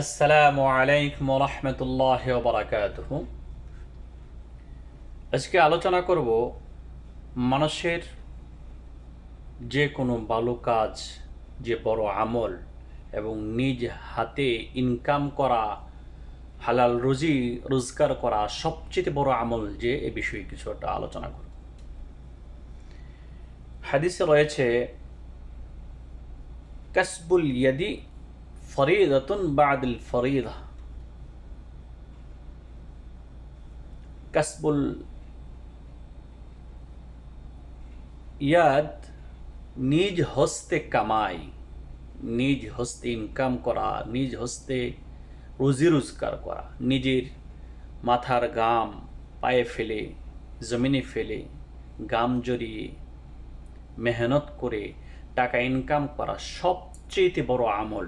আসসালামু আলাইকুম রহমতুল্লাহ বারাকাতুহ আজকে আলোচনা করব মানুষের যে কোনো ভালো কাজ, যে বড় আমল এবং নিজ হাতে ইনকাম করা, হালাল রুজি, রোজগার করা সবচেয়ে বড় আমল যে এ বিষয়ে কিছু একটা আলোচনা করব। হাদিসে রয়েছে, কাসবুল ইয়াদি ফরিদাতুন বাদুল ফরিদা। কাসবুল ইয়াদ, নিজ হস্তে কামাই, নিজ হস্তে ইনকাম করা, নিজ হস্তে রুজি রোজগার করা, নিজের মাথার গাম পায়ে ফেলে, জমিনে ফেলে গাম জড়িয়ে মেহনত করে টাকা ইনকাম করা সবচেয়ে বড় আমল।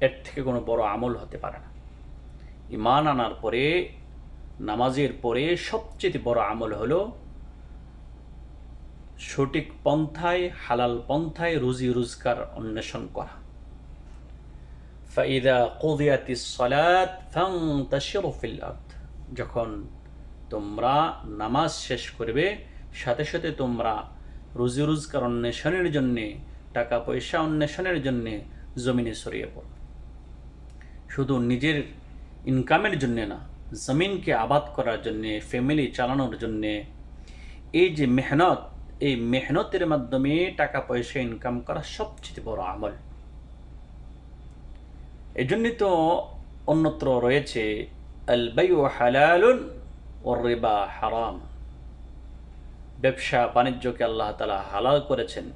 এর থেকে কোনো বড় আমল হতে পারে না। ইমান আনার পরে, নামাজের পরে সবচেয়ে বড় আমল হলো সঠিক পন্থায়, হালাল পন্থায় রুজি রোজগার অন্বেষণ করা। ফাইদা কুদিয়াতি সলাত যখন তোমরা নামাজ শেষ করবে, সাথে সাথে তোমরা রুজি রোজগার অন্বেষণের জন্যে, টাকা পয়সা অন্বেষণের জন্যে জমিনে ছড়িয়ে পড়ো শুধু নিজের ইনকামের জন্যে না, জমিনকে আবাদ করার জন্যে ফ্যামিলি চালানোর জন্যে, এই যে মেহনত, এই মেহনতের মাধ্যমে টাকা পয়সা ইনকাম করা সবচেয়ে বড় আমল। এই জন্যই তো অন্যত্র রয়েছে হারাম। ব্যবসা বাণিজ্যকে আল্লাহ তালা হালাল করেছেন।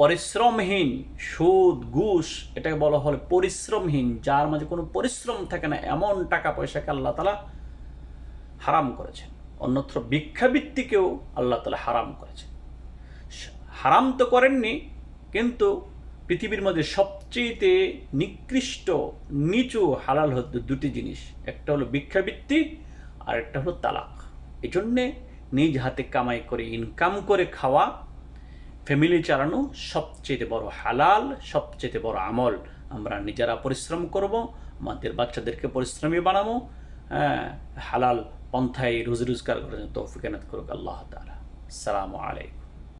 পরিশ্রমহীন, সুদ, ঘুষ, এটাকে বলা হল পরিশ্রমহীন, যার মাঝে কোনো পরিশ্রম থাকে না, এমন টাকা পয়সাকে আল্লাহ তালা হারাম করেছেন। অন্যত্র ভিক্ষাবৃত্তিকেও আল্লাহ তালা হারাম করেছেন। হারাম তো করেননি, কিন্তু পৃথিবীর মধ্যে সবচেয়েতে নিকৃষ্ট, নিচু, হালাল হতো দুটি জিনিস। একটা হলো ভিক্ষাবৃত্তি আর একটা হলো তালাক। এই জন্যে নিজ হাতে কামাই করে ইনকাম করে খাওয়া ফ্যামিলি চালানো সবচেয়ে বড় হালাল, সবচেয়ে বড় আমল। আমরা নিজেরা পরিশ্রম করব, আমাদের বাচ্চাদেরকে পরিশ্রমী বানাবো হ্যাঁ হালাল পন্থায় রুজি রোজগার করার জন্য তৌফিকানাত করুক আল্লাহ তালা সালামু আলাইকুম।